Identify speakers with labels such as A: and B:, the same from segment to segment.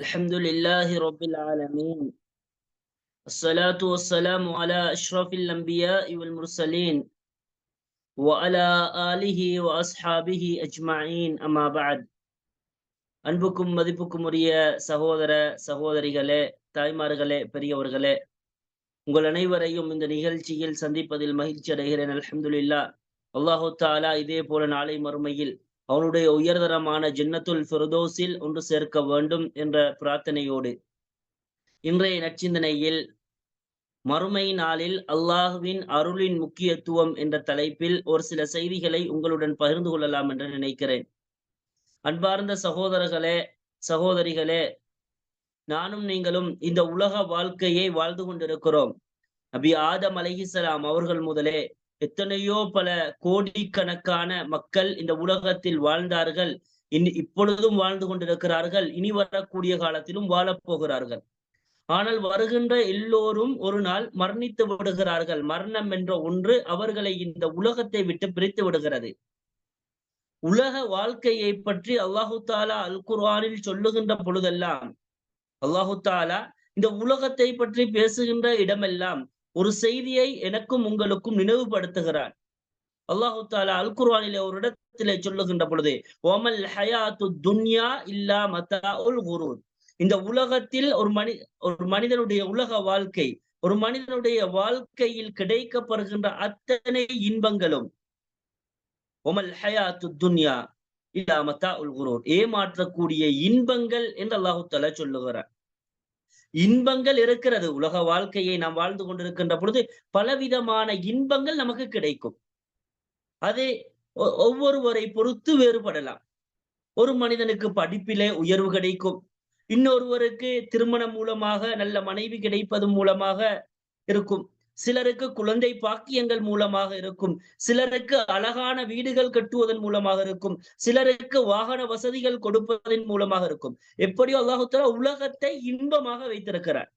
A: الحمد لله رب العالمين الصلاة والسلام على أشرف الأنبياء والمرسلين وعلى آله وأصحابه أجمعين أما بعد அன்புக்கும் மதிப்புக்கும் உரிய சகோதர சகோதரிகளே தாய்மார்களே பெரியவர்களே உங்கள் அனைவரையும் இந்த நிகழ்ச்சியில் சந்திப்பதில் மகிழ்ச்சி அடைகிறேன் அல்ஹம்துலில்லா அல்லாஹு தாலா இதே போல நாளை மறுமையில் அவனுடைய உயர்தரமான ஜன்னத்துல் ஃபிரதோஸில் ஒன்று சேர்க்க வேண்டும் என்ற பிரார்த்தனையோடு. இன்றைய நச்சிந்தனையில் மறுமை நாளில் அல்லாஹுவின் அருளின் முக்கியத்துவம் என்ற தலைப்பில் ஒரு சில செய்திகளை உங்களுடன் பகிர்ந்து கொள்ளலாம் என்று நினைக்கிறேன். அன்பார்ந்த சகோதரர்களே சகோதரிகளே நானும் நீங்களும் இந்த உலக வாழ்க்கையை வாழ்ந்து கொண்டிருக்கிறோம். நபி ஆதம் அலஹிசலாம் அவர்கள் முதலே எத்தனையோ பல கோடிக்கணக்கான மக்கள் இந்த உலகத்தில் வாழ்ந்தார்கள். இனி இப்பொழுதும் வாழ்ந்து கொண்டிருக்கிறார்கள். இனி வரக்கூடிய காலத்திலும் வாழப் போகிறார்கள். ஆனால் வருகின்ற எல்லோரும் ஒரு நாள் மரணித்து விடுகிறார்கள். மரணம் என்ற ஒன்று அவர்களை இந்த உலகத்தை விட்டு பிரித்து விடுகிறது. உலக வாழ்க்கையை பற்றி அல்லாஹு தாலா அல் குர்ஆனில் சொல்லுகின்ற பொழுதெல்லாம் அல்லாஹு தாலா இந்த உலகத்தை பற்றி பேசுகின்ற இடமெல்லாம் ஒரு செய்தியை எனக்கும் உங்களுக்கும் நினைவுபடுத்துகிறார். அல்லாஹு தாலா அல் குர்வானில ஒரு இடத்திலே சொல்லுகின்ற பொழுது ஓமல் ஹயாத்து துன்யா இல்லா மத்தா உல் குரூர். இந்த உலகத்தில் ஒரு மனி ஒரு மனிதனுடைய உலக வாழ்க்கை ஒரு மனிதனுடைய வாழ்க்கையில் கிடைக்கப்படுகின்ற அத்தனை இன்பங்களும் ஒமல் ஹயாத்து துன்யா இல்லா மத்தா உல் குரூர். ஏமாற்றக்கூடிய இன்பங்கள் என்று அல்லாஹு தாலா சொல்லுகிறார். இன்பங்கள் இருக்கிறது. உலக வாழ்க்கையை நாம் வாழ்ந்து கொண்டிருக்கின்ற பொழுது பலவிதமான இன்பங்கள் நமக்கு கிடைக்கும். அது ஒவ்வொருவரை பொறுத்து வேறுபடலாம். ஒரு மனிதனுக்கு படிப்பிலே உயர்வு கிடைக்கும். இன்னொருவருக்கு திருமணம் மூலமாக நல்ல மனைவி கிடைப்பது மூலமாக இருக்கும். சிலருக்கு குழந்தை பாக்கியங்கள் மூலமாக இருக்கும். சிலருக்கு அழகான வீடுகள் கட்டுவதன் மூலமாக இருக்கும். சிலருக்கு வாகன வசதிகள் கொடுப்பதன் மூலமாக இருக்கும். எப்படியோ அல்லாஹுத்தலா உலகத்தை இன்பமாக வைத்திருக்கிறார்.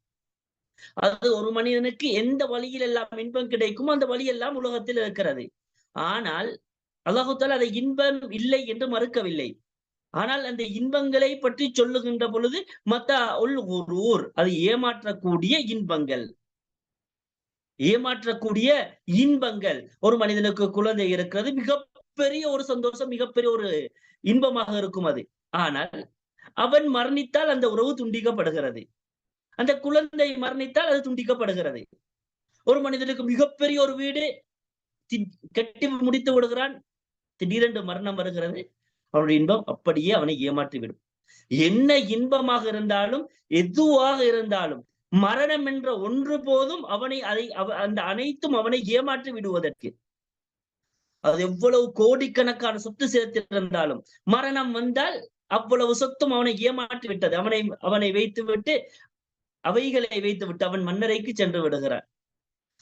A: அது ஒரு மனிதனுக்கு எந்த வழியில் எல்லாம் இன்பம் கிடைக்கும் அந்த வழி எல்லாம் உலகத்தில் இருக்கிறது. ஆனால் அல்லாஹுத்தால் அதை இன்பம் இல்லை என்று மறுக்கவில்லை. ஆனால் அந்த இன்பங்களை பற்றி சொல்லுகின்ற பொழுது மத்த உள் ஊர் அது ஏமாற்றக்கூடிய இன்பங்கள். ஏமாற்றக்கூடிய இன்பங்கள். ஒரு மனிதனுக்கு குழந்தை இருக்கிறது மிகப்பெரிய ஒரு சந்தோஷம் மிகப்பெரிய ஒரு இன்பமாக இருக்கும் அது. ஆனால் அவன் மரணித்தால் அந்த உறவு துண்டிக்கப்படுகிறது. அந்த குழந்தை மரணித்தால் அது துண்டிக்கப்படுகிறது. ஒரு மனிதனுக்கு மிகப்பெரிய ஒரு வீடு கட்டி முடித்து விடுகிறான் திடீரென்று மரணம் வருகிறது. அவனுடைய இன்பம் அப்படியே அவனை ஏமாற்றிவிடும். என்ன இன்பமாக இருந்தாலும் எதுவாக இருந்தாலும் மரணம் என்ற ஒன்று போதும் அவனை அதை அந்த அனைத்தும் அவனை ஏமாற்றி விடுவதற்கு. அது எவ்வளவு கோடிக்கணக்கான சொத்து சேர்த்திருந்தாலும் மரணம் வந்தால் அவ்வளவு சொத்தும் அவனை ஏமாற்றி விட்டது. அவனை அவனை வைத்து விட்டு அவைகளை வைத்து விட்டு அவன் மன்னரைக்கு சென்று விடுகிறான்.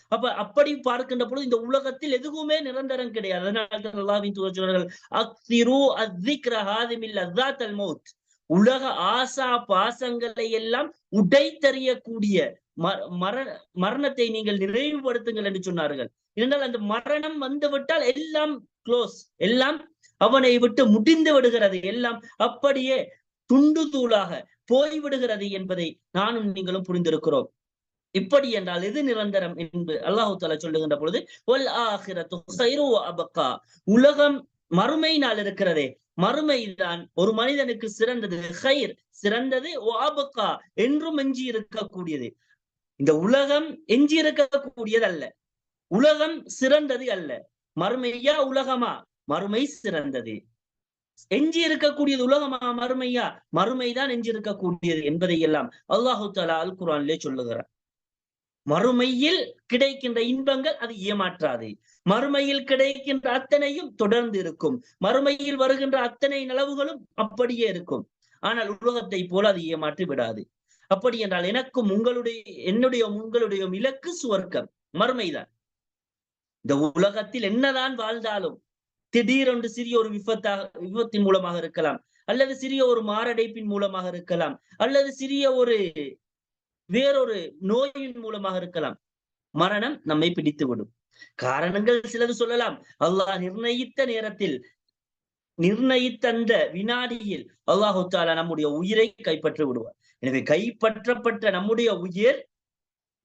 A: அப்ப அப்படி பார்க்கின்ற பொழுது இந்த உலகத்தில் எதுவுமே நிரந்தரம் கிடையாது. அதனால அல்லாவின் தூதர்கள் அக்திரு அத்திக்ரஹாதிமில் அசாத் மௌத். உலக ஆசா பாசங்களை எல்லாம் உடைத்தறியக்கூடிய மர மரணத்தை நீங்கள் நிறைவுபடுத்துங்கள் என்று சொன்னார்கள். இருந்தால் அந்த மரணம் வந்து விட்டால் எல்லாம் க்ளோஸ் எல்லாம் அவனை விட்டு முடிந்து விடுகிறது. எல்லாம் அப்படியே துண்டு தூளாக போய்விடுகிறது என்பதை நானும் நீங்களும் புரிந்திருக்கிறோம். இப்படி என்றால் எது நிரந்தரம் என்று அல்லாஹு தாலா சொல்லுகின்ற பொழுது உலகம் மறுமை நாள் இருக்கிறதே. மறுமைதான் ஒரு மனிதனுக்கு சிறந்தது ஹைர் சிறந்தது ஆபக்கா என்றும் எஞ்சி இருக்கக்கூடியது. இந்த உலகம் எஞ்சி இருக்கக்கூடியது அல்ல. உலகம் சிறந்தது அல்ல. மறுமையா உலகமா? மறுமை சிறந்தது. எஞ்சி இருக்கக்கூடியது உலகமா மறுமையா? மறுமைதான் எஞ்சி இருக்கக்கூடியது என்பதை எல்லாம் அல்லாஹு தாலா அல் குரான்லே சொல்லுகிறார். மறுமையில் கிடைக்கின்ற இன்பங்கள் அது ஏமாற்றாது. மறுமையில் கிடைக்கின்ற அத்தனையும் தொடர்ந்து இருக்கும். மறுமையில் வருகின்ற அத்தனை நிலவுகளும் அப்படியே இருக்கும். ஆனால் உலகத்தை போல அது ஏமாற்றி விடாது. அப்படி என்றால் எனக்கும் உங்களுடைய என்னுடைய உங்களுடைய இலக்கு சுவர்க்கம். மறுமைதான். இந்த உலகத்தில் என்னதான் வாழ்ந்தாலும் திடீரென்று சிறிய ஒரு விபத்தாக விபத்தின் மூலமாக இருக்கலாம். அல்லது சிறிய ஒரு மாரடைப்பின் மூலமாக இருக்கலாம். அல்லது சிறிய ஒரு வேறொரு நோயின் மூலமாக இருக்கலாம். மரணம் நம்மை பிடித்து விடும் காரணங்கள் சிலது சொல்லலாம். அல்லாஹ் நிர்ணயித்த நேரத்தில் நிர்ணயித்த அந்த வினாடியில் அல்லாஹு தாலா நம்முடைய உயிரை கைப்பற்றி விடுவார். எனவே கைப்பற்றப்பட்ட நம்முடைய உயிர்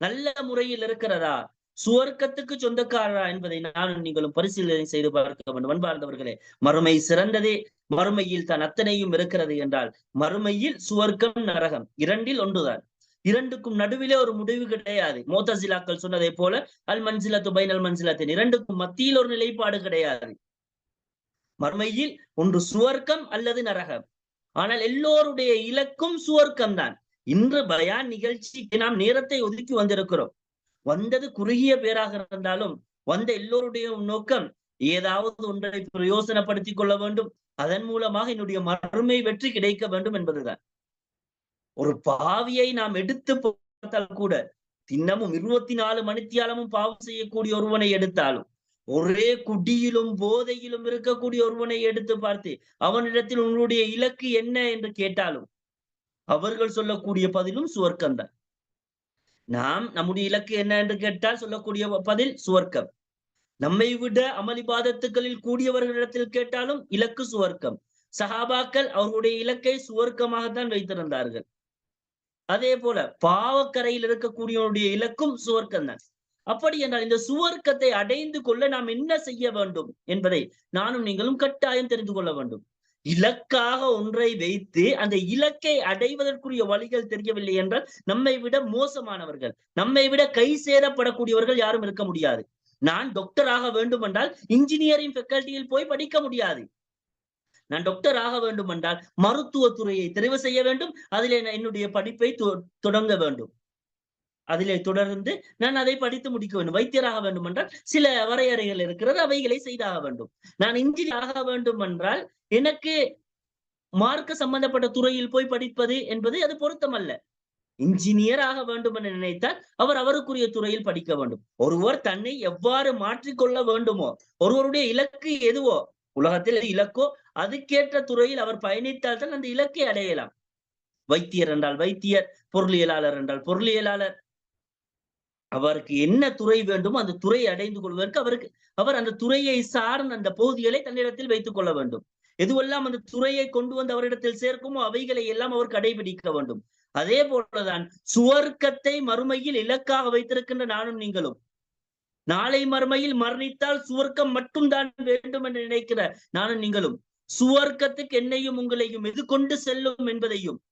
A: நல்ல முறையில் இருக்கிறதா? சுவர்க்கத்துக்கு சொந்தக்காரரா என்பதை நானும் நீங்களும் பரிசீலனை செய்து பார்க்க வேண்டும். அன்பார்ந்தவர்களே மறுமை சிறந்ததே. மறுமையில் தான் அத்தனையும் இருக்கிறது என்றால் மறுமையில் சுவர்க்கம் நரகம். இரண்டில் ஒன்றுதான். இரண்டுக்கும் நடுவிலே ஒரு முடிவு கிடையாது. மோத்தசிலாக்கள் சொன்னதை போல அல் மன்சிலத்து அல் மன்சிலத்தின் இரண்டுக்கும் மத்தியில் ஒரு நிலைப்பாடு கிடையாது. மறுமையில் ஒன்று சுவர்க்கம் அல்லது நரகம். ஆனால் எல்லோருடைய இலக்கும் சுவர்க்கம் தான் இன்று பயான் நிகழ்ச்சிக்கு நாம் நேரத்தை ஒதுக்கி வந்திருக்கிறோம். வந்தது குறுகிய பேராக இருந்தாலும் வந்த எல்லோருடைய நோக்கம் ஏதாவது ஒன்றை பிரயோசனப்படுத்திக் கொள்ள வேண்டும். அதன் மூலமாக என்னுடைய மறுமை வெற்றி கிடைக்க வேண்டும் என்பதுதான். ஒரு பாவியை நாம் எடுத்து பார்த்தால் கூட தின்னமும் இருபத்தி நாலு மணித்தியாலமும் பாவம் செய்யக்கூடிய ஒருவனை எடுத்தாலும் ஒரே குடியிலும் போதையிலும் இருக்கக்கூடிய ஒருவனை எடுத்து பார்த்து அவனிடத்தில் உன்னுடைய இலக்கு என்ன என்று கேட்டாலும் அவர்கள் சொல்லக்கூடிய பதிலும் சுவர்க்கம்தான். நாம் நம்முடைய இலக்கு என்ன என்று கேட்டால் சொல்லக்கூடிய பதில் சுவர்க்கம். நம்மை விட அமளிபாதத்துகளில் கூடியவர்களிடத்தில் கேட்டாலும் இலக்கு சுவர்க்கம். சஹாபாக்கள் அவர்களுடைய இலக்கை சுவர்க்கமாகத்தான் வைத்திருந்தார்கள். அதே போல பாவக்கரையில் இருக்கக்கூடியவனுடைய இலக்கும் சுவர்க்கம் தான். அப்படி என்றால் இந்த சுவர்க்கத்தை அடைந்து கொள்ள நாம் என்ன செய்ய வேண்டும் என்பதை நானும் நீங்களும் கட்டாயம் தெரிந்து கொள்ள வேண்டும். இலக்காக ஒன்றை வைத்து அந்த இலக்கை அடைவதற்குரிய வழிகள் தெரியவில்லை என்றால் நம்மை விட மோசமானவர்கள் நம்மை விட கை சேரப்படக்கூடியவர்கள் யாரும் இருக்க முடியாது. நான் டாக்டர் ஆக வேண்டும் என்றால் இன்ஜினியரிங் ஃபெக்கல்ட்டியில் போய் படிக்க முடியாது. நான் டாக்டர் ஆக வேண்டும் என்றால் மருத்துவத்துறையை தெரிவு செய்ய வேண்டும். அதிலே என்னுடைய படிப்பை தொடங்க வேண்டும். அதிலே தொடர்ந்து நான் அதை படித்து முடிக்க வேண்டும். வைத்தியராக வேண்டும் என்றால் சில வரையறைகள் இருக்கிறது அவைகளை செய்தாக வேண்டும். நான் இன்ஜினியர் ஆக வேண்டும் என்றால் எனக்கு மார்க்க சம்பந்தப்பட்ட துறையில் போய் படிப்பது என்பது அது பொருத்தமல்ல. இன்ஜினியர் ஆக வேண்டும் என நினைத்தால் அவர் அவருக்குரிய துறையில் படிக்க வேண்டும். ஒருவர் தன்னை எவ்வாறு மாற்றிக்கொள்ள வேண்டுமோ ஒருவருடைய இலக்கு எதுவோ உலகத்தில் இலக்கோ அதுக்கேற்ற துறையில் அவர் பயணித்தால் தான் அந்த இலக்கை அடையலாம். வைத்தியர் என்றால் வைத்தியர் பொருளியலாளர் என்றால் பொருளியலாளர். அவருக்கு என்ன துறை வேண்டுமோ அந்த துறையை அடைந்து கொள்வதற்கு அவருக்கு அவர் அந்த துறையை சார்ந்த அந்த பகுதிகளை தன்னிடத்தில் வைத்துக் கொள்ள வேண்டும். எதுவெல்லாம் அந்த துறையை கொண்டு வந்து அவரிடத்தில் சேர்க்குமோ அவைகளை எல்லாம் அவர் கடைபிடிக்க வேண்டும். அதே போலதான் சுவர்க்கத்தை மறுமையில் இலக்காக வைத்திருக்கின்ற நானும் நீங்களும். நாளை மறுமையில் மரணித்தால் சுவர்க்கம் மட்டும்தான் வேண்டும் என்று நினைக்கிற நானும் நீங்களும். சுவர்க்கத்துக்கு என்னையும் உங்களையும் எது கொண்டு செல்லும் என்பதையும்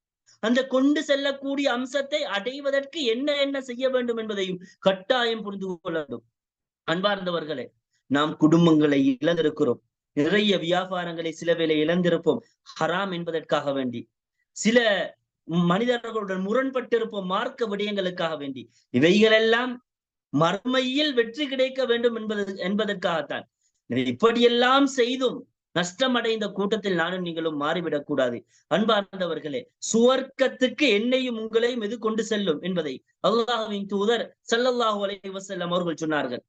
A: அந்த கொண்டு செல்லக்கூடிய அம்சத்தை அடைவதற்கு என்ன என்ன செய்ய வேண்டும் என்பதையும் கட்டாயம் புரிந்து கொள்ள வேண்டும் அன்பார்ந்தவர்களே நாம் குடும்பங்களை இழந்திருக்கிறோம். நிறைய வியாபாரங்களை சில வேலை இழந்திருப்போம். ஹராம் என்பதற்காக வேண்டி. சில மனிதர்களுடன் முரண்பட்டிருப்போம். மார்க்க விடயங்களுக்காக வேண்டி. இவைகளெல்லாம் மறுமையில் வெற்றி கிடைக்க வேண்டும் என்பது என்பதற்காகத்தான். இப்படியெல்லாம் செய்தும் நஷ்டமடைந்த கூட்டத்தில் நானும் நீங்களும் மாறிவிடக் கூடாது. அன்பார்ந்தவர்களே சுவர்க்கத்துக்கு என்னையும் உங்களையும் எது கொண்டு செல்லும் என்பதை அல்லாஹுவின் தூதர் சல்லல்லாஹு அலைஹி வஸல்லம் அவர்கள் சொன்னார்கள்.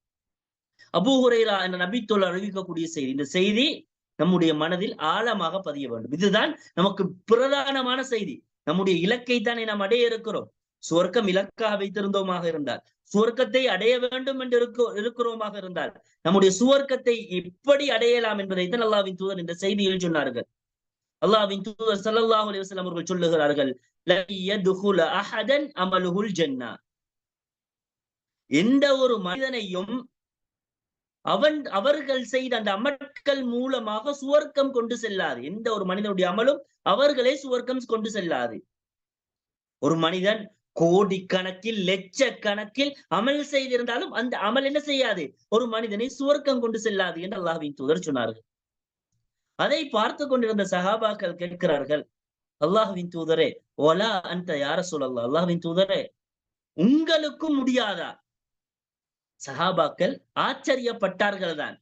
A: அபு ஹுரைரா என்ற நபித்தோல் அறிவிக்கக்கூடிய செய்தி இந்த செய்தி நம்முடைய மனதில் ஆழமாக பதிய வேண்டும். இதுதான் நமக்கு பிரதானமான செய்தி. நம்முடைய இலக்கை தானே நாம் அடைய இருக்கிறோம். சுவர்க்கம் இலக்காக வைத்திருந்தோமாக இருந்தால் சுவர்க்கத்தை அடைய வேண்டும் என்று இருக்கிறோமாக இருந்தால் நம்முடைய சுவர்க்கத்தை எப்படி அடையலாம் என்பதை தான் அல்லாவின் தூதர் இந்த செய்தியில் சொன்னார்கள். அல்லாவின் தூதர் சல்லாஹ் அலிவசலம் அவர்கள் சொல்லுகிறார்கள் அமலுகுல் ஜன்னா. எந்த ஒரு மனிதனையும் அவன் அவர்கள் செய்த அந்த அமட்கள் மூலமாக சுவர்க்கம் கொண்டு செல்லாது. எந்த ஒரு மனிதனுடைய அமலும் அவர்களை சுவர்க்கம் கொண்டு செல்லாது. ஒரு மனிதன் கோடிக்கணக்கில் லட்சக்கணக்கில் அமல் செய்திருந்தாலும் அந்த அமல் என்ன செய்யாது? ஒரு மனிதனை சுவர்க்கம் கொண்டு செல்லாது என்று அல்லாஹின் தூதர் சொன்னார்கள். அதை பார்த்து கொண்டிருந்த சகாபாக்கள் கேட்கிறார்கள் அல்லாஹுவின் தூதரே ஒலா அந்த யார சொல்லலாம் அல்லாஹுவின் தூதரே உங்களுக்கும் முடியாதா? சகாபாக்கள் ஆச்சரியப்பட்டார்கள் தான்.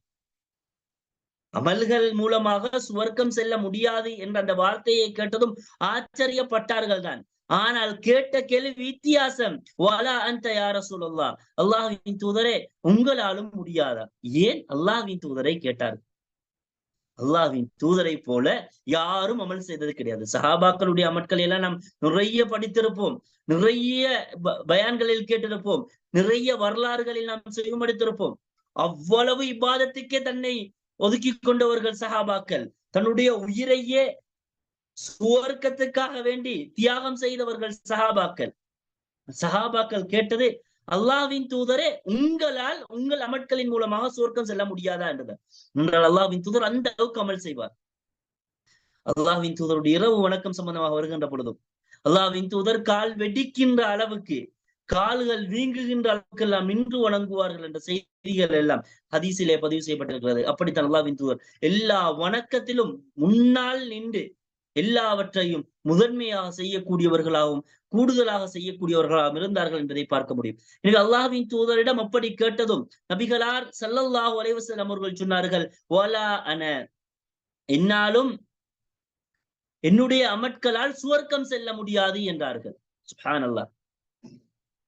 A: அமல்கள் மூலமாக சுவர்க்கம் செல்ல முடியாது என்ற அந்த வார்த்தையை கேட்டதும் ஆச்சரியப்பட்டார்கள் தான். ஆனால் கேட்ட கேள்வி வித்தியாசம். வாலா அந்த யார சொல்லல்லா அல்லாஹின் தூதரே உங்களாலும் முடியாதா? ஏன் அல்லாஹின் தூதரை கேட்டார்? அல்லாஹின் தூதரை போல யாரும் அமல் செய்தது கிடையாது. சஹாபாக்களுடைய அமட்களை எல்லாம் நாம் நிறைய படித்திருப்போம். நிறைய பயான்களில் கேட்டிருப்போம். நிறைய வரலாறுகளில் நாம் செய்யமடித்திருப்போம் அவ்வளவு இபாதத்துக்கே தன்னை ஒதுக்கி கொண்டவர்கள் சஹாபாக்கள். தன்னுடைய உயிரையே சுவர்க்கத்துக்காக வேண்டி தியாகம் செய்தவர்கள் சஹாபாக்கள். சஹாபாக்கள் கேட்டது அல்லாவின் தூதரே உங்களால் உங்கள் அமட்களின் மூலமாக சுவர்க்கம் செல்ல முடியாதா? என்றது. என்றால் அல்லாவின் தூதர் அந்த அளவுக்கு அமல் செய்வார். அல்லாவின் தூதருடைய இரவு வணக்கம் சம்பந்தமாக வருகின்ற பொழுதும் அல்லாவின் தூதர் கால் வெடிக்கின்ற அளவுக்கு கால்கள் வீங்குகின்ற அளவுக்கு எல்லாம் நின்று வணங்குவார்கள் என்ற செய்திகள் எல்லாம் ஹதீசிலே பதிவு செய்யப்பட்டிருக்கிறது. அப்படித்தான் அல்லாவின் தூதர் எல்லா வணக்கத்திலும் முன்னால் நின்று எல்லாவற்றையும் முதன்மையாக செய்யக்கூடியவர்களாகவும் கூடுதலாக செய்யக்கூடியவர்களாகவும் இருந்தார்கள் என்பதை பார்க்க முடியும். எனவே அல்லாஹின் தூதரிடம் அப்படி கேட்டதும் நபிகளார் செல்லல்லாஹ் அலைவசல் அவர்கள் சொன்னார்கள் ஓலா அன. என்னாலும் என்னுடைய அமட்களால் சுவர்க்கம் செல்ல முடியாது என்றார்கள். சுப்ஹானல்லாஹ்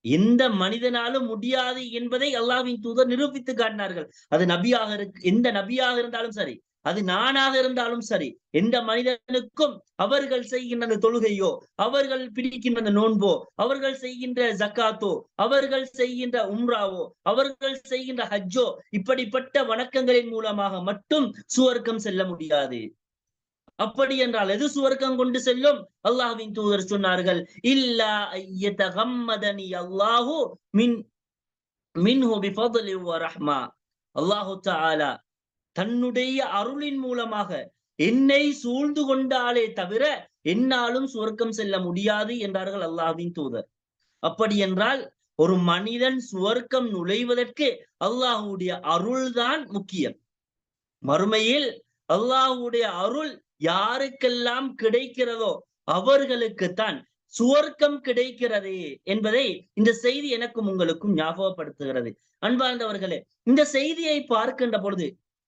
A: எந்த மனிதனாலும் முடியாது என்பதை அல்லாவின் தூதர் நிரூபித்து காட்டினார்கள். அது நபியாக இருக்கு எந்த நபியாக இருந்தாலும் சரி அது நானாக இருந்தாலும் சரி. எந்த மனிதனுக்கும் அவர்கள் செய்கின்ற அந்த தொழுகையோ அவர்கள் பிடிக்கின்ற அந்த நோன்போ அவர்கள் செய்கின்ற ஜக்காத்தோ அவர்கள் செய்கின்ற உம்ராவோ அவர்கள் செய்கின்ற ஹஜ்ஜோ இப்படிப்பட்ட வணக்கங்களின் மூலமாக மட்டும் சுவர்க்கம் செல்ல முடியாது. அப்படி என்றால் எது சுவர்க்கம் கொண்டு செல்லும்? அல்லாஹ்வின் தூதர் சொன்னார்கள் இல்லா ஐயதகம்மதனி அல்லாஹு மின் மின்ஹு பிஃபضل ரஹ்மா. அல்லாஹு தஆலா தன்னுடைய அருளின் மூலமாக என்னை சூழ்ந்து கொண்டாலே தவிர என்னாலும் சுவர்க்கம் செல்ல முடியாது என்றார்கள் அல்லாஹின் தூதர். அப்படி என்றால் ஒரு மனிதன் சுவர்க்கம் நுழைவதற்கு அல்லாஹுடைய அருள்தான் முக்கியம். மறுமையில் அல்லாஹுடைய அருள் யாருக்கெல்லாம் கிடைக்கிறதோ அவர்களுக்குத்தான் சுவர்க்கம் கிடைக்கிறது என்பதை இந்த செய்தி எனக்கும் உங்களுக்கும் ஞாபகப்படுத்துகிறது. அன்பார்ந்தவர்களே இந்த செய்தியை பார்க்கின்ற பொழுது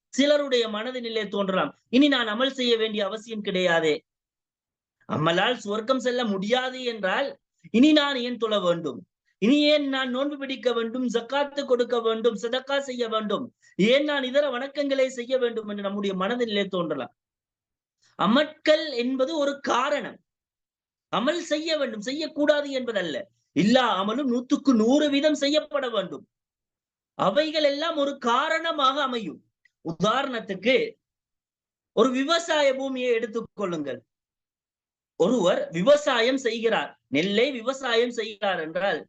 A: சிலருடைய மனதினிலே தோன்றலாம். இனி நான் அமல் செய்ய வேண்டிய அவசியம் கிடையாதே. அம்மலால் சுவர்க்கம் செல்ல முடியாது என்றால் இனி நான் ஏன் தொழ வேண்டும்? இனி ஏன் நான் நோன்பு பிடிக்க வேண்டும் ஜக்காத்து கொடுக்க வேண்டும் சதக்கா செய்ய வேண்டும்? ஏன் நான் இதர வணக்கங்களை செய்ய வேண்டும் என்று நம்முடைய மனதிலே தோன்றலாம். அமட்கள் என்பது ஒரு காரணம். அமல் செய்ய வேண்டும் செய்யக்கூடாது என்பதல்ல. எல்லா அமலும் நூத்துக்கு நூறு வீதம் செய்யப்பட வேண்டும். அவைகள் எல்லாம் ஒரு காரணமாக அமையும். உதாரணத்துக்கு ஒரு விவசாய பூமியை எடுத்துக் கொள்ளுங்கள். ஒருவர் விவசாயம் செய்கிறார். நெல்லை விவசாயம் செய்கிறார் என்றால்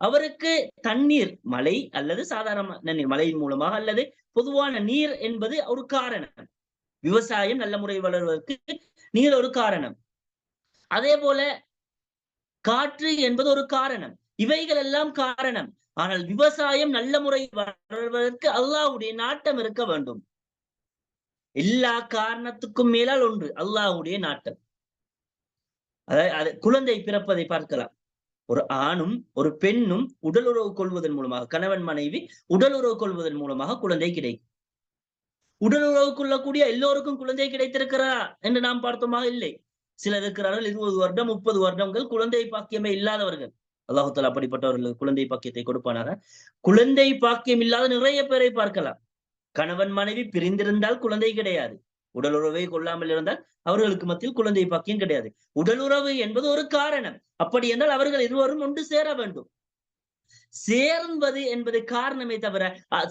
A: அவருக்கு தண்ணீர் மழை அல்லது சாதாரண நீர் மழையின் மூலமாக அல்லது பொதுவான நீர் என்பது ஒரு காரணம். விவசாயம் நல்ல முறை வளர்வதற்கு நீர் ஒரு காரணம். அதே போல காற்று என்பது ஒரு காரணம். இவைகள் எல்லாம் காரணம். ஆனால் விவசாயம் நல்ல முறை வளர்வதற்கு அல்லாஹுடைய நாட்டம் இருக்க வேண்டும். எல்லா காரணத்துக்கும் மேலால் ஒன்று அல்லாஹுடைய நாட்டம். அதாவது அது குழந்தை பிறப்பதை பார்க்கலாம். ஒரு ஆணும் ஒரு பெண்ணும் உடல் உறவு கொள்வதன் மூலமாக கணவன் மனைவி உடல் உறவு கொள்வதன் மூலமாக குழந்தை கிடைக்கும். உடல் உறவு கொள்ளக்கூடிய எல்லோருக்கும் குழந்தை கிடைத்திருக்கிறதா என்று நாம் பார்த்தோமா? இல்லை. சிலர் இருக்கிறார்கள் இருபது வருடம் முப்பது வருடங்கள் குழந்தை பாக்கியமே இல்லாதவர்கள். அல்லாஹுத்தால் அப்படிப்பட்டவர்களுக்கு குழந்தை பாக்கியத்தை கொடுப்பானாக. குழந்தை பாக்கியம் இல்லாத நிறைய பேரை பார்க்கலாம். கணவன் மனைவி பிரிந்திருந்தால் குழந்தை கிடையாது. உடல் உறவை கொள்ளாமல் இருந்தால் அவர்களுக்கு மத்தியில் குழந்தை பாக்கியம் கிடையாது. உடல் உறவு என்பது ஒரு காரணம். அப்படி என்றால் அவர்கள் இருவரும் ஒன்று சேர வேண்டும். சேர்ந்தது என்பது காரணமே தவிர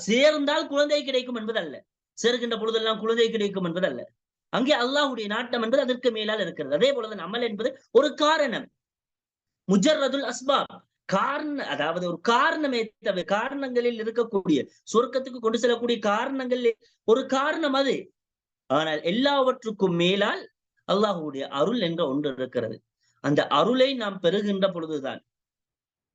A: சேர்ந்தால் குழந்தை கிடைக்கும் என்பதல்ல. சேர்கின்ற பொழுதெல்லாம் குழந்தை கிடைக்கும் என்பதல்ல. அங்கே அல்லாஹுடைய நாட்டம் என்பது அதற்கு மேலால் இருக்கிறது. அதே போலதான் அமல் என்பது ஒரு காரணம். முஜர்ரதுல் அஸ்பாப். காரண அதாவது ஒரு காரணமே தவிர காரணங்களில் இருக்கக்கூடிய சொர்க்கத்துக்கு கொண்டு செல்லக்கூடிய காரணங்கள் ஒரு காரணம் அது. ஆனால் எல்லாவற்றுக்கும் மேலால் அல்லாஹுடைய அருள் என்ற ஒன்று இருக்கிறது. அந்த அருளை நாம் பெறுகின்ற பொழுதுதான்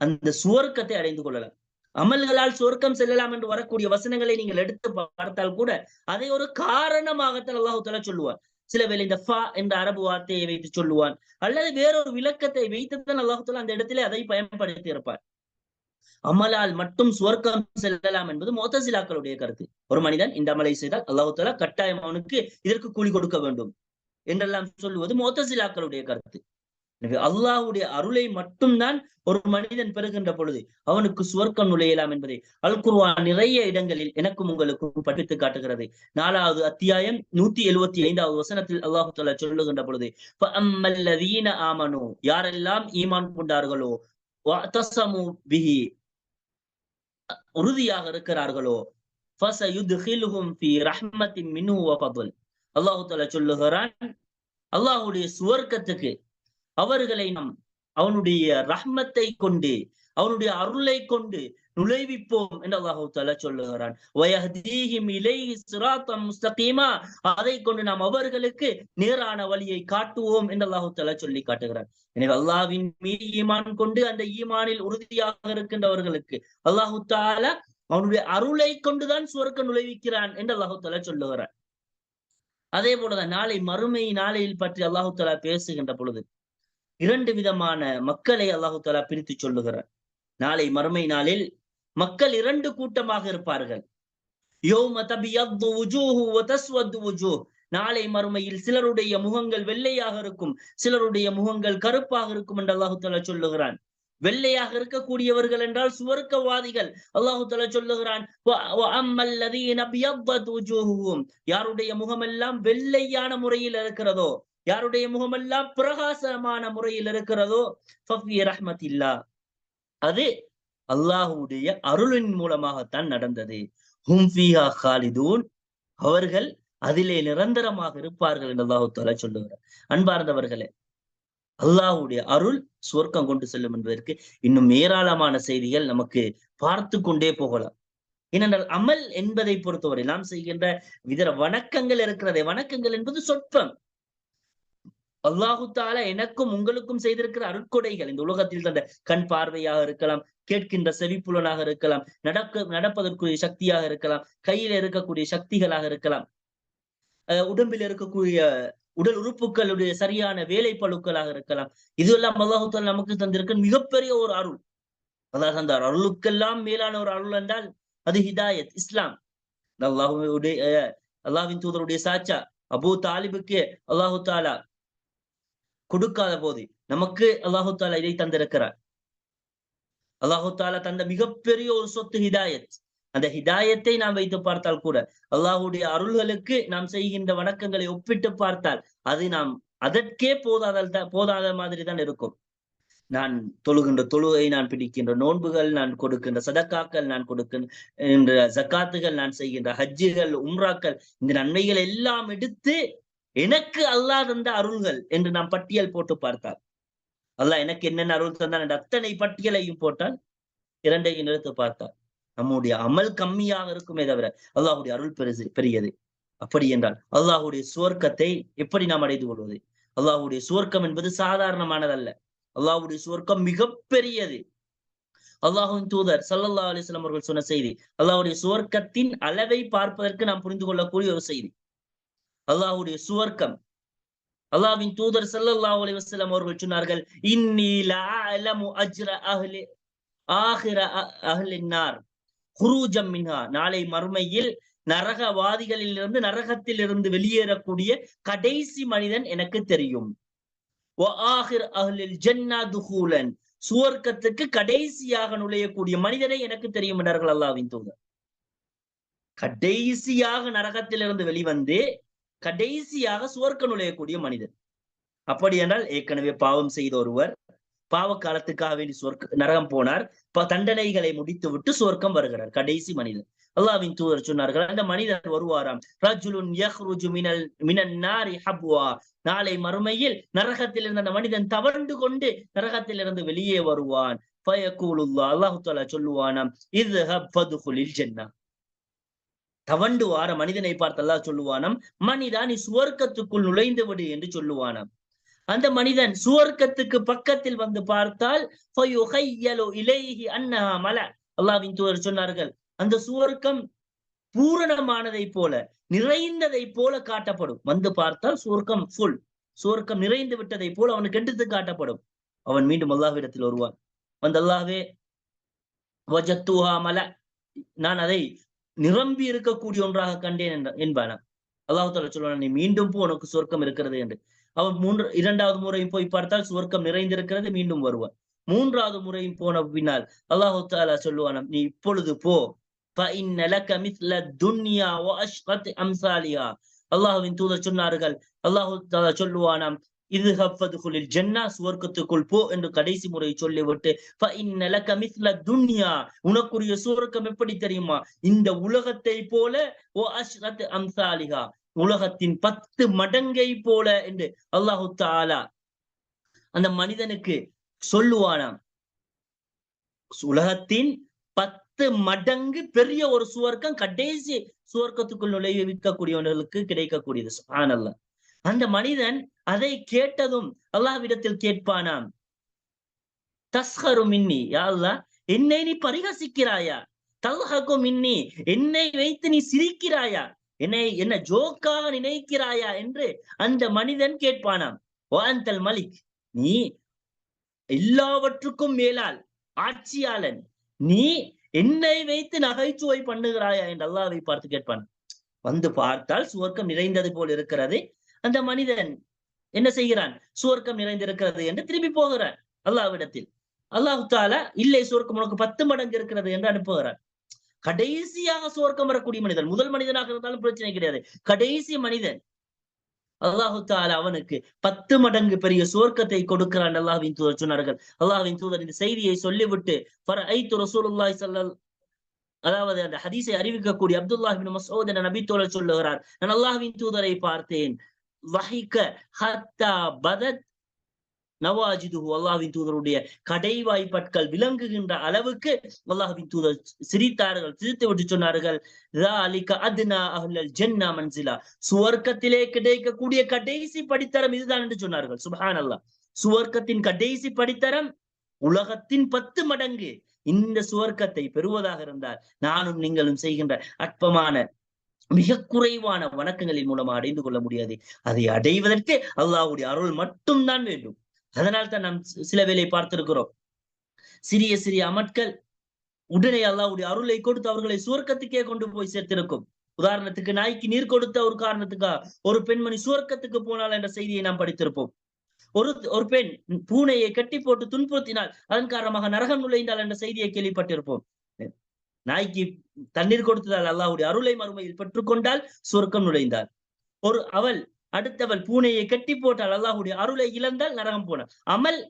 A: அந்த சுவர்க்கத்தை அடைந்து கொள்ளலாம். அமல்களால் சுவர்க்கம் செல்லலாம் என்று வரக்கூடிய வசனங்களை நீங்கள் எடுத்து பார்த்தால் கூட அதை ஒரு காரணமாகத்தான் அல்லாஹு தஆலா சொல்லுவார் சில வேலை இந்த ஃபா என்ற அரபு வார்த்தையை வைத்து சொல்லுவான். அல்லது வேறொரு விளக்கத்தை வைத்துதான் அல்லாஹத்துல அந்த இடத்திலே அதை பயன்படுத்தி இருப்பார். அமலால் மட்டும் சுவர்க்கம் செல்லலாம் என்பது மோத்தசிலாக்களுடைய கருத்து. ஒரு மனிதன் இந்த அமலை செய்தால் அல்லாஹு கட்டாயம் அவனுக்கு இதற்கு கூலி கொடுக்க வேண்டும். என்றெல்லாம் சொல்லுவது மோத்தசிலாக்களுடைய கருத்து. எனவே அல்லாஹுடைய அருளை மட்டும்தான் ஒரு மனிதன் பெறுகின்ற பொழுது அவனுக்கு சுவர்க்கம் நுழையலாம் என்பதை அல்குர்வான் நிறைய இடங்களில் எனக்கும் உங்களுக்கும் படித்து காட்டுகிறது. நாலாவது அத்தியாயம் நூத்தி எழுவத்தி ஐந்தாவது வசனத்தில் அல்லாஹு தாலா சொல்லுகின்ற பொழுது ஆமனு. யாரெல்லாம் ஈமான் கொண்டார்களோ பிஹி உறுதியாக இருக்கிறார்களோ அல்லாஹு தாலா சொல்லுகிறான் அல்லாஹுடைய சுவர்க்கத்துக்கு அவர்களை நாம் அவனுடைய ரஹ்மத்தை கொண்டு அவனுடைய அருளை கொண்டு நுழைவிப்போம் என்று அல்லாஹு தாலா சொல்லுகிறான். முஸ்தகீமா. அதை கொண்டு நாம் அவர்களுக்கு நேரான வழியை காட்டுவோம் என்று அல்லாஹு தாலா சொல்லி காட்டுகிறான். எனவே அல்லாவின் மீது ஈமான் கொண்டு அந்த ஈமானில் உறுதியாக இருக்கின்றவர்களுக்கு அல்லாஹு தாலா அவனுடைய அருளை கொண்டுதான் சுவர்க்க நுழைவிக்கிறான் என்று அல்லாஹு தாலா சொல்லுகிறான். அதே போலதான் நாளை மறுமை நாளையில் பற்றி அல்லாஹு தாலா பேசுகின்ற பொழுது இரண்டு விதமான மக்களை அல்லாஹு தாலா பிரித்து சொல்லுகிறார் நாளை மறுமை நாளில் மக்கள் இரண்டு கூட்டமாக இருப்பார்கள். நாளை மறுமையில் சிலருடைய முகங்கள் வெள்ளையாக இருக்கும் சிலருடைய முகங்கள் கருப்பாக இருக்கும் என்று அல்லாஹு தாலா சொல்லுகிறான். வெள்ளையாக இருக்கக்கூடியவர்கள் என்றால் சுவர்க்கவாதிகள் அல்லாஹு தலா சொல்லுகிறான் யாருடைய முகமெல்லாம் வெள்ளையான முறையில் இருக்கிறதோ யாருடைய முகமெல்லாம் பிரகாசமான முறையில் இருக்கிறதோ ரஹ்மத்தில்லா. அது அல்லாஹுடைய அருளின் மூலமாகத்தான் நடந்தது. ஹும்ஃபிஹா ஹாலிதூன். அவர்கள் அதிலே நிரந்தரமாக இருப்பார்கள் என்று அல்லாஹு தாலா சொல்லுகிறார். அன்பார்ந்தவர்களே அல்லாஹுடைய அருள் சுவர்க்கம் கொண்டு செல்லும் என்பதற்கு இன்னும் ஏராளமான செய்திகள் நமக்கு பார்த்து கொண்டே போகலாம். ஏனென்றால் அமல் என்பதை பொறுத்தவரை நாம் செய்கின்ற விதர வணக்கங்கள் இருக்கிறதே வணக்கங்கள் என்பது சொற்பம். அல்லாஹு தால எனக்கும் உங்களுக்கும் செய்திருக்கிற அருட்கொடைகள். இந்த உலகத்தில் தந்த கண் பார்வையாக இருக்கலாம் கேட்கின்ற செவிப்புலனாக இருக்கலாம் நடக்க நடப்பதற்குரிய சக்தியாக இருக்கலாம் கையில இருக்கக்கூடிய சக்திகளாக இருக்கலாம். உடம்பில் இருக்கக்கூடிய உடல் உறுப்புகளுடைய சரியான வேலை பழுக்களாக இருக்கலாம். இதுவெல்லாம் அல்லாஹு நமக்கு தந்திருக்க மிகப்பெரிய ஒரு அருள். அல்லாஹ் அந்த அருளுக்கெல்லாம் மேலான ஒரு அருள் என்றால் அது ஹிதாயத் இஸ்லாம். அல்லாஹுடைய அல்லாஹின் தூதருடைய சாச்சா அபு தாலிபுக்கு அல்லாஹு தாலா கொடுக்காத போது நமக்கு அல்லாஹு தாலா இதை தந்திருக்கிறார். அல்லாஹு தாலா தந்த மிகப்பெரிய ஒரு சொத்து ஹிதாயத். அந்த ஹிதாயத்தை நாம் வைத்து பார்த்தால் கூட அல்லாஹுடைய அருள்களுக்கு நாம் செய்கின்ற வணக்கங்களை ஒப்பிட்டு பார்த்தால் அது நாம் அதற்கே போதாத போதாத மாதிரி தான் இருக்கும். நான் தொழுகின்ற தொழுகை நான் பிடிக்கின்ற நோன்புகள் நான் கொடுக்கின்ற சதக்காக்கள் நான் கொடுக்கின்ற ஜக்காத்துகள் நான் செய்கின்ற ஹஜ்ஜுகள் உம்ராக்கள் இந்த நன்மைகள் எல்லாம் எடுத்து எனக்கு அல்லாஹ் தந்த அருள்கள் என்று நாம் பட்டியல் போட்டு பார்த்தார் அல்லாஹ் எனக்கு என்னென்ன அருள் தந்தான் அத்தனை பட்டியலையும் போட்டால் இரண்டையும் நிறுத்து பார்த்தார் நம்முடைய அமல் கம்மியாக இருக்குமே தவிர அல்லாஹுடைய அருள் பெருசு பெரியது. அப்படி என்றால் அல்லாஹுடைய சுவர்க்கத்தை எப்படி நாம் அடைந்து கொள்வது? அல்லாஹுடைய சுவர்க்கம் என்பது சாதாரணமானதல்ல. அல்லாஹுடைய சுவர்க்கம் மிகப்பெரியது அல்லாஹுவின் தூதர் சல்லல்லா அலிஸ்லாம் அவர்கள் சொன்ன செய்தி அல்லாஹுடைய சுவர்க்கத்தின் அளவை பார்ப்பதற்கு நாம் புரிந்து கொள்ளக்கூடிய ஒரு செய்தி. அல்லாஹுடைய சுவர்க்கம். அல்லாவின் தூதர் சல்லல்லா அலி வசலம் அவர்கள் சொன்னார்கள் இன்னி அஜ்ர அஹ்லி ஆஹிர அஹ்லின்னார் குரூஜம் மின்ஹா. நாளை மறுமையில் நரகவாதிகளில் இருந்து நரகத்தில் இருந்து வெளியேறக்கூடிய கடைசி மனிதன் எனக்கு தெரியும். சுவர்க்கத்துக்கு கடைசியாக நுழையக்கூடிய மனிதனை எனக்கு தெரியும் என்றார்கள் அல்லாவின் தூதர். கடைசியாக நரகத்திலிருந்து வெளிவந்து கடைசியாக சுவர்க்க நுழையக்கூடிய மனிதன். அப்படி என்றால் ஏற்கனவே பாவம் செய்த ஒருவர் பாவ காலத்துக்காக வேண்டி சொர்க்க நரகம் போனார். தண்டனைகளை முடித்து விட்டு சொர்க்கம் வருகிறார் கடைசி மனிதன். அல்லாவின் தூதர் சொன்னார்கள் அந்த மனிதன் வருவாராம். ரஜுலுன் மினன் நாளை மறுமையில் நரகத்தில் இருந்த அந்த மனிதன் தவழ்ந்து கொண்டு நரகத்தில் இருந்து வெளியே வருவான். அல்லாஹு சொல்லுவானாம் இது ஃபதுகுலில் ஜென்னா. தவண்டு வார மனிதனை பார்த்தல்லா சொல்லுவானாம் மனிதா நீ சுவர்க்கத்துக்குள் நுழைந்து விடு என்று சொல்லுவானாம். அந்த மனிதன் சுவர்க்கத்துக்கு பக்கத்தில் வந்து பார்த்தால் அல்லாவின் தூதர் சொன்னார்கள். அந்த சுவர்க்கம் பூரணமானதை போல நிறைந்ததை போல காட்டப்படும். வந்து பார்த்தால் சுவர்க்கம் ஃபுல் சுவர்க்கம் நிறைந்து விட்டதை போல அவனுக்கு எடுத்து காட்டப்படும். அவன் மீண்டும் அல்லாஹ்விடத்தில் வருவான். வந்து அல்லாவே மல நான் அதை நிரம்பி இருக்கக்கூடிய ஒன்றாக கண்டேன் என்பானா என்பான தாலா சொல்லுவான் நீ மீண்டும் போ உனக்கு சொர்க்கம் இருக்கிறது என்று. அவன் மூன்று இரண்டாவது முறையும் போய் பார்த்தால் சுவர்க்கம் நிறைந்திருக்கிறது மீண்டும் வருவான். மூன்றாவது முறையும் போன பின்னால் அல்லாஹு தாலா சொல்லுவான் நீ இப்பொழுது போ. அல்லாஹுவின் தூதர் சொன்னார்கள் அல்லாஹு தாலா சொல்லுவானாம் இது ஹஃபதுகுலில் ஜன்னா சுவர்க்கத்துக்குள் போ என்று கடைசி முறை சொல்லிவிட்டு துன்யா உனக்குரிய சுவர்க்கம் எப்படி தெரியுமா? இந்த உலகத்தை போல ஓ அஷ்ரத் அம்சாலிகா உலகத்தின் பத்து மடங்கை போல என்று அல்லாஹு தாலா அந்த மனிதனுக்கு சொல்லுவானாம். உலகத்தின் பத்து மடங்கு பெரிய ஒரு சுவர்க்கம் கடைசி சுவர்க்கத்துக்குள் நுழைவிக்கக்கூடியவர்களுக்கு கிடைக்கக்கூடியது. ஆனல்ல அந்த மனிதன் அதை கேட்டதும் அல்லாஹ்விடத்தில் கேட்பானாம். தஸ்ஹரு மின்னி யா என்னை நீ பரிகசிக்கிறாயா? தல்ஹகு மின்னி என்னை வைத்து நீ சிரிக்கிறாயா? என்னை என்ன ஜோக்காக நினைக்கிறாயா? என்று அந்த மனிதன் கேட்பானாம். வாந்தல் மலிக் நீ எல்லாவற்றுக்கும் மேலால் ஆட்சியாளன் நீ என்னை வைத்து நகைச்சுவை பண்ணுகிறாயா? என்று அல்லாவை பார்த்து கேட்பான். வந்து பார்த்தால் சுவர்க்கம் நிறைந்தது போல் இருக்கிறது. அந்த மனிதன் என்ன செய்கிறான்? சுவர்க்கம் நிறைந்திருக்கிறது என்று திரும்பி போகிறான் அல்லாவிடத்தில் அல்லாஹு தாலா இல்லை சுவர்க்கம் உனக்கு பத்து மடங்கு இருக்கிறது என்று அனுப்புகிறான். கடைசியாக சுவர்க்கம் வரக்கூடிய மனிதன் முதல் மனிதனாக இருந்தாலும் பிரச்சனை கிடையாது. கடைசி மனிதன் அல்லாஹு தாலா அவனுக்கு பத்து மடங்கு பெரிய சுவர்க்கத்தை கொடுக்கிறான் அல்லாஹின் தூதர் சொன்னார்கள். அல்லாஹின் தூதர் இந்த செய்தியை சொல்லிவிட்டு ரசூலுல்லாஹி ஸல்லல் அதாவது அந்த ஹதீஸை அறிவிக்கக்கூடிய அப்துல்லாஹ் மசோத் என நபித்தோழர் நபி சொல்லுகிறார். நான் அல்லாஹின் தூதரை பார்த்தேன். லஹிக ஹத்தா பதத் நவாஜிதுஹு அல்லாஹின் தூதருடைய கடை வாய்ப்பற்கள் விளங்குகின்ற அளவுக்கு அல்லாஹின் தூதர் சிரித்தார்கள் சிரித்து விட்டு சொன்னார்கள் ஜென்னா மன்சிலா. சுவர்க்கத்திலே கிடைக்கக்கூடிய கடைசி படித்தரம் இதுதான் என்று சொன்னார்கள். சுபஹான் அல்லாஹ் சுவர்க்கத்தின் கடைசி படித்தரம் உலகத்தின் பத்து மடங்கு. இந்த சுவர்க்கத்தை பெறுவதாக இருந்தால் நானும் நீங்களும் செய்கின்ற அற்பமான மிக குறைவான வணக்கங்களின் மூலமா அடைந்து கொள்ள முடியாது. அதை அடைவதற்கு அல்லாஹ்வுடைய அருள் மட்டும்தான் வேண்டும். அதனால் தான் நாம் சில வேளை பார்த்திருக்கிறோம். சிறிய சிறிய அமட்கள் உடனே அல்லாஹ்வுடைய அருளை கொடுத்து அவர்களை சுவர்க்கத்துக்கே கொண்டு போய் சேர்த்திருக்கும். உதாரணத்துக்கு நாய்க்கு நீர் கொடுத்த ஒரு காரணத்துக்கா? ஒரு பெண்மணி சுவர்க்கத்துக்கு போனால் என்ற செய்தியை நாம் படித்திருப்போம். ஒரு ஒரு பெண் பூனையை கட்டி போட்டு துன்புறுத்தினால் அதன் காரணமாக நரகம் நுழைந்தால் என்ற செய்தியை கேள்விப்பட்டிருப்போம். நாய்க்கு தண்ணீர் கொடுத்ததால் அல்லாஹ்வுடைய அருளை மறுமையில் பெற்றுக்கொண்டால் சொர்க்கம் நுழைந்தாள் ஒரு அவள் அடுத்தவள் பூனையை கட்டி போட்டால் அல்லாஹுடைய அருளை இழந்தால் நரகம் போனாள் அமல்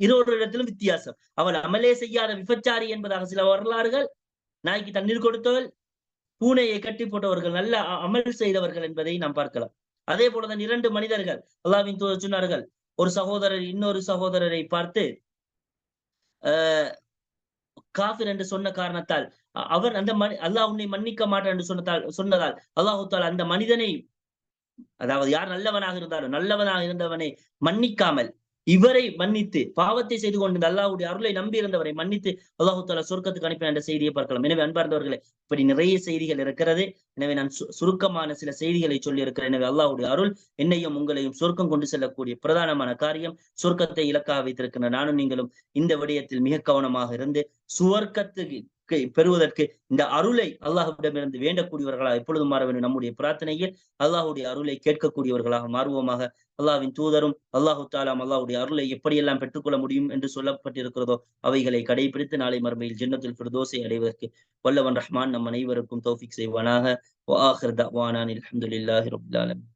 A: இருவரு இடத்திலும் வித்தியாசம். அவள் அமலே செய்யாத விபச்சாரி என்பதாக சில வரலாறுகள். நாய்க்கு தண்ணீர் கொடுத்தவள் பூனையை கட்டி போட்டவர்கள் நல்ல அமல் செய்தவர்கள் என்பதை நாம் பார்க்கலாம். அதே போலதான் இரண்டு மனிதர்கள் அல்லாவின் தூதர் சொன்னார்கள் ஒரு சகோதரர் இன்னொரு சகோதரரை பார்த்து ஆஹ் காஃபிர் என்று சொன்ன காரணத்தால் அவர் அந்த மனி அல்லாஹ் உன்னை மன்னிக்க மாட்டான் என்று சொன்னதால் சொன்னதால் அல்லாஹு தாலா அந்த மனிதனை அதாவது யார் நல்லவனாக இருந்தாலும் நல்லவனாக இருந்தவனை மன்னிக்காமல் இவரை மன்னித்து பாவத்தை செய்து கொண்டு அல்லாஹுடைய அருளை நம்பி இருந்தவரை மன்னித்து அல்லாஹு தாலா சொர்க்கத்துக்கு அனுப்பின என்ற செய்தியை பார்க்கலாம். எனவே அன்பார்ந்தவர்களே இப்படி நிறைய செய்திகள் இருக்கிறது. எனவே நான் சு- சுருக்கமான சில செய்திகளை சொல்லி இருக்கிறேன் எனவே அல்லாஹுடைய அருள் என்னையும் உங்களையும் சொர்க்கம் கொண்டு செல்லக்கூடிய பிரதானமான காரியம் சொர்க்கத்தை இலக்காக வைத்திருக்கின்ற நானும் நீங்களும் இந்த விடயத்தில் மிக கவனமாக இருந்து சுவர்க்கத்துக்கு பெறுவதற்கு இந்த அருளை அல்லாஹுவிடமிருந்து வேண்டக்கூடியவர்களாக எப்பொழுதும் மாற வேண்டும். நம்முடைய பிரார்த்தனையில் அல்லாஹுடைய அருளை கேட்கக்கூடியவர்களாக மாறுவோமாக. அல்லாவின் தூதரும் அல்லாஹு தாலாம் அல்லாஹுடைய அருளை எப்படியெல்லாம் பெற்றுக்கொள்ள முடியும் என்று சொல்லப்பட்டிருக்கிறதோ அவைகளை கடைபிடித்து நாளை மறுமையில் ஜன்னத்துல் ஃபிர்தோஸை அடைவதற்கு வல்லவன் ரஹ்மான் நம் அனைவருக்கும் தௌஃபிக் செய்வானாக. வஆஹிர் தஅவானா அல்ஹம்துலில்லாஹி ரப்பில் ஆலமீன்.